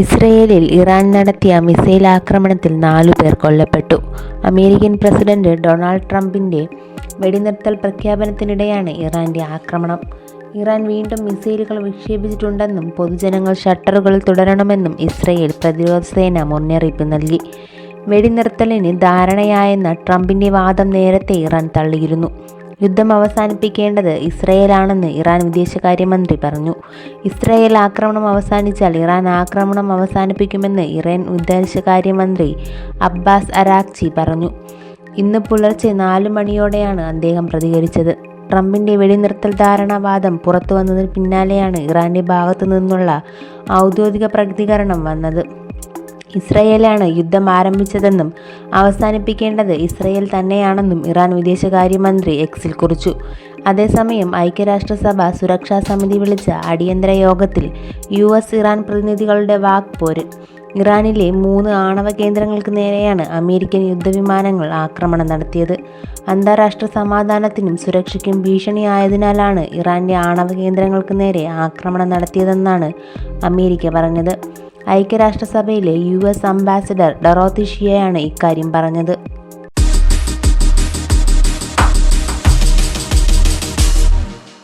ഇസ്രയേലിൽ ഇറാൻ നടത്തിയ മിസൈൽ ആക്രമണത്തിൽ നാലു പേർ കൊല്ലപ്പെട്ടു. അമേരിക്കൻ പ്രസിഡന്റ് ഡൊണാൾഡ് ട്രംപിന്റെ വെടിനിർത്തൽ പ്രഖ്യാപനത്തിനിടെയാണ് ഇറാന്റെ ആക്രമണം. ഇറാൻ വീണ്ടും മിസൈലുകൾ വിക്ഷേപിച്ചിട്ടുണ്ടെന്നും പൊതുജനങ്ങൾ ഷട്ടറുകൾ തുടരണമെന്നും ഇസ്രയേൽ പ്രതിരോധ സേന മുന്നറിയിപ്പ് നൽകി. വെടിനിർത്തലിന് ധാരണയായെന്ന ട്രംപിന്റെ വാദം നേരത്തെ ഇറാൻ തള്ളിയിരുന്നു. യുദ്ധം അവസാനിപ്പിക്കേണ്ടത് ഇസ്രയേലാണെന്ന് ഇറാൻ വിദേശകാര്യമന്ത്രി പറഞ്ഞു. ഇസ്രയേൽ ആക്രമണം അവസാനിച്ചാൽ ഇറാൻ ആക്രമണം അവസാനിപ്പിക്കുമെന്ന് ഇറാൻ വിദേശകാര്യമന്ത്രി അബ്ബാസ് അരാക്ചി പറഞ്ഞു. ഇന്ന് പുലർച്ചെ നാലു മണിയോടെയാണ് അദ്ദേഹം പ്രതികരിച്ചത്. ട്രംപിന്റെ വെടിനിർത്തൽ ധാരണാവാദം പുറത്തു വന്നതിന് പിന്നാലെയാണ് ഇറാന്റെ ഭാഗത്തു നിന്നുള്ള ഔദ്യോഗിക പ്രതികരണം വന്നത്. ഇസ്രയേലാണ് യുദ്ധം ആരംഭിച്ചതെന്നും അവസാനിപ്പിക്കേണ്ടത് ഇസ്രയേൽ തന്നെയാണെന്നും ഇറാൻ വിദേശകാര്യമന്ത്രി എക്സിൽ കുറിച്ചു. അതേസമയം ഐക്യരാഷ്ട്രസഭ സുരക്ഷാ സമിതി വിളിച്ച അടിയന്തര യോഗത്തിൽ യു. എസ്. ഇറാൻ പ്രതിനിധികളുടെ വാക്പോര്. ഇറാനിലെ മൂന്ന് ആണവ കേന്ദ്രങ്ങൾക്ക് നേരെയാണ് അമേരിക്കൻ യുദ്ധവിമാനങ്ങൾ ആക്രമണം നടത്തിയത്. അന്താരാഷ്ട്ര സമാധാനത്തിനും സുരക്ഷയ്ക്കും ഭീഷണിയായതിനാലാണ് ഇറാന്റെ ആണവ കേന്ദ്രങ്ങൾക്ക് നേരെ ആക്രമണം നടത്തിയതെന്നാണ് അമേരിക്ക പറഞ്ഞത്. ഐക്യരാഷ്ട്രസഭയിലെ യു. എസ്. അംബാസിഡർ ഡൊറോത്തി ഷിയയാണ് ഇക്കാര്യം പറഞ്ഞത്.